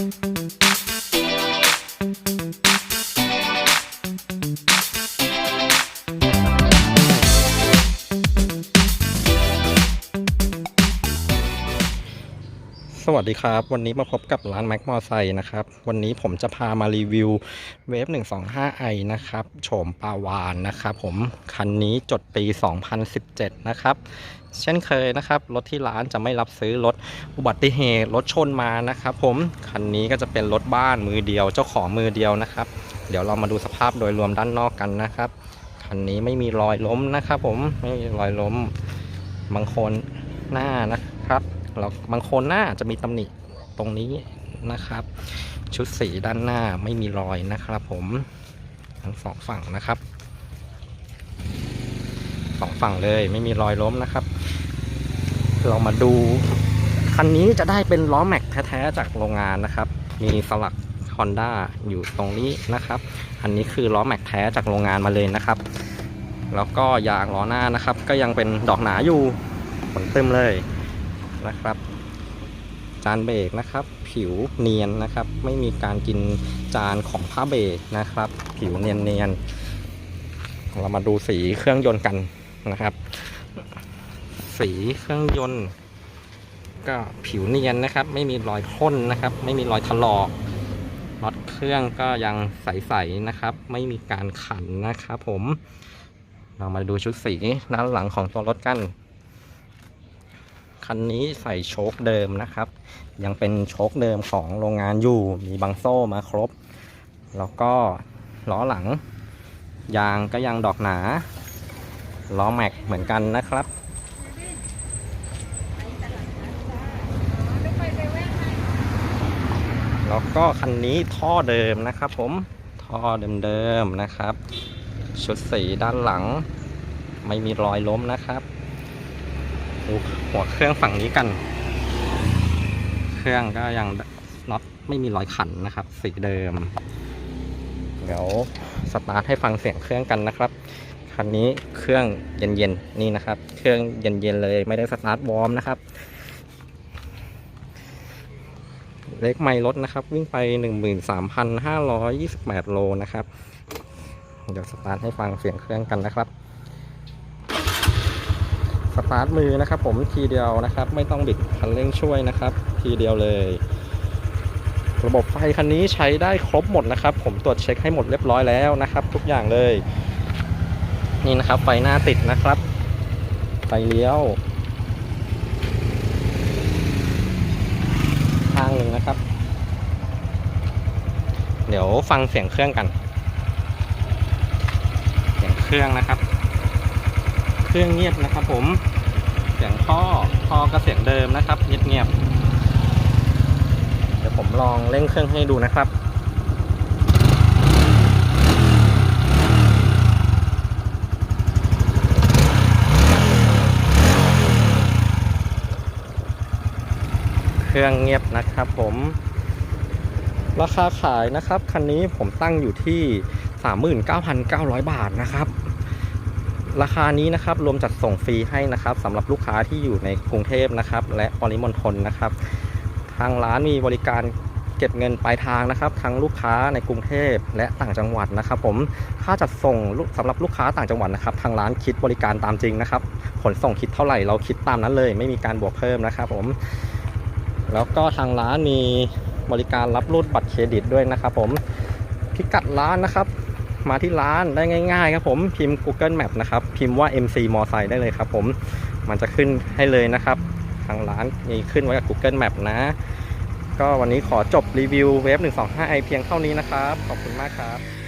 ส วัสดีครับ วันนี้มาพบกับร้านแม็กมอไซค์นะครับ วันนี้ผมจะพามารีวิวเวฟ 125i นะครับโฉมปาวานนะครับผม คันนี้จดปี 2017 นะครับ เช่นเคยนะครับ รถที่ร้านจะไม่รับซื้อรถอุบัติเหตุรถชนมานะครับผม คันนี้ก็จะเป็นรถบ้านมือเดียว เจ้าของมือเดียวนะครับ เดี๋ยวเรามาดูสภาพโดยรวมด้านนอกกันนะครับ คันนี้ไม่มีรอยล้มนะครับผม ไม่มีรอยล้มบางคนหน้านะครับ แล้วบางคนหน้าจะมีตำหนิตรงนี้นะครับ ชุดสีด้านหน้าไม่มีรอยนะครับผมทั้งสองฝั่งนะครับสองฝั่งเลยไม่มีรอยล้มนะครับ เรามาดู คันนี้จะได้เป็นล้อแม็กแท้ๆจากโรงงานนะครับ มีสลัก Honda อยู่ตรงนี้นะครับ อันนี้คือล้อแม็กแท้จากโรงงานมาเลยนะครับ แล้วก็ยางล้อหน้านะครับ ก็ยังเป็นดอกหนาอยู่ผลตึมเลย นะครับ จานเบรกนะครับ ผิวเนียนนะครับ ไม่มีการกินจานของผ้าเบรกนะครับ ผิวเนียนเนียนๆเรามาดูสีเครื่องยนต์กันนะครับ สีเครื่องยนต์ ก็ผิวเนียนนะครับ ไม่มีรอยข้นนะครับ ไม่มีรอยถลอกน็อตเครื่องก็ยังใสๆนะครับ ไม่มีการขันนะครับผมเรามาดูชุดสีด้านหลังของตัวรถกัน คันนี้ใส่โชคเดิมนะครับ ยังเป็นโชคเดิมของโรงงานอยู่ มีบังโซ่มาครบ แล้วก็ล้อหลัง ยางก็ยังดอกหนา ล้อแม็กเหมือนกันนะครับแล้วก็คันนี้ท่อเดิมนะครับผมท่อเดิมๆนะครับ ชุดสีด้านหลัง ไม่มีรอยล้มนะครับ ดูหัวเครื่องฝั่งนี้กัน เครื่องก็ยังน็อตไม่มีรอยขันนะครับ สีเดิม เดี๋ยวสตาร์ทให้ฟังเสียงเครื่องกันนะครับ คันนี้เครื่องเย็นๆนี่นะครับ เครื่องเย็นๆเลยไม่ได้สตาร์ทวอร์มนะครับ เลขไม่ลดนะครับ วิ่งไป 13,528 โลนะครับ เดี๋ยวสตาร์ทให้ฟังเสียงเครื่องกันนะครับ ตาร์ทมือนะครับ ผมทีเดียวนะครับ ไม่ต้องบิดคันเร่งช่วยนะครับ ทีเดียวเลย ระบบไฟคันนี้ใช้ได้ครบหมดนะครับ ผมตรวจเช็คให้หมดเรียบร้อยแล้วนะครับ ทุกอย่างเลย นี่นะครับ ไฟหน้าติดนะครับไฟเลี้ยวข้างหนึ่งนะครับ เดี๋ยวฟังเสียงเครื่องกัน เสียงเครื่องนะครับ เครื่องเงียบนะครับ ผม เสียงท่อท่อก็เสียงเดิมนะครับ เงียบๆเดี๋ยวผมลองเร่งเครื่องให้ดูนะครับเครื่องเงียบนะครับผม ราคาขายนะครับ คันนี้ผมตั้งอยู่ที่ 39,900 บาทนะครับ ราคานี้นะครับรวมจัดส่งฟรีให้นะครับสำหรับลูกค้าที่อยู่ในกรุงเทพนะครับ และปริมณฑลนะครับ ทางร้านมีบริการเก็บเงินปลายทางนะครับทั้งลูกค้าในกรุงเทพและต่างจังหวัดนะครับ ผมค่าจัดส่งลูกสำหรับลูกค้าต่างจังหวัดนะครับ ทางร้านคิดบริการตามจริงนะครับขนส่งคิดเท่าไหร่เราคิดตามนั้นเลย ไม่มีการบวกเพิ่มนะครับ ผม แล้วก็ทางร้านมีบริการรับรูดบัตรเครดิตด้วยนะครับ ผมพิกัดร้านนะครับ มาที่ร้านได้ง่ายๆครับผมพิมพ์ Google Map นะครับพิมพ์ว่า MC มอไซค์ได้เลยครับผมมันจะขึ้นให้เลยนะครับ ทางร้านมีขึ้นไว้กับ Google Map นะ ก็วันนี้ขอจบรีวิวเวฟ125 i เพียงเท่านี้นะครับ ขอบคุณมากครับ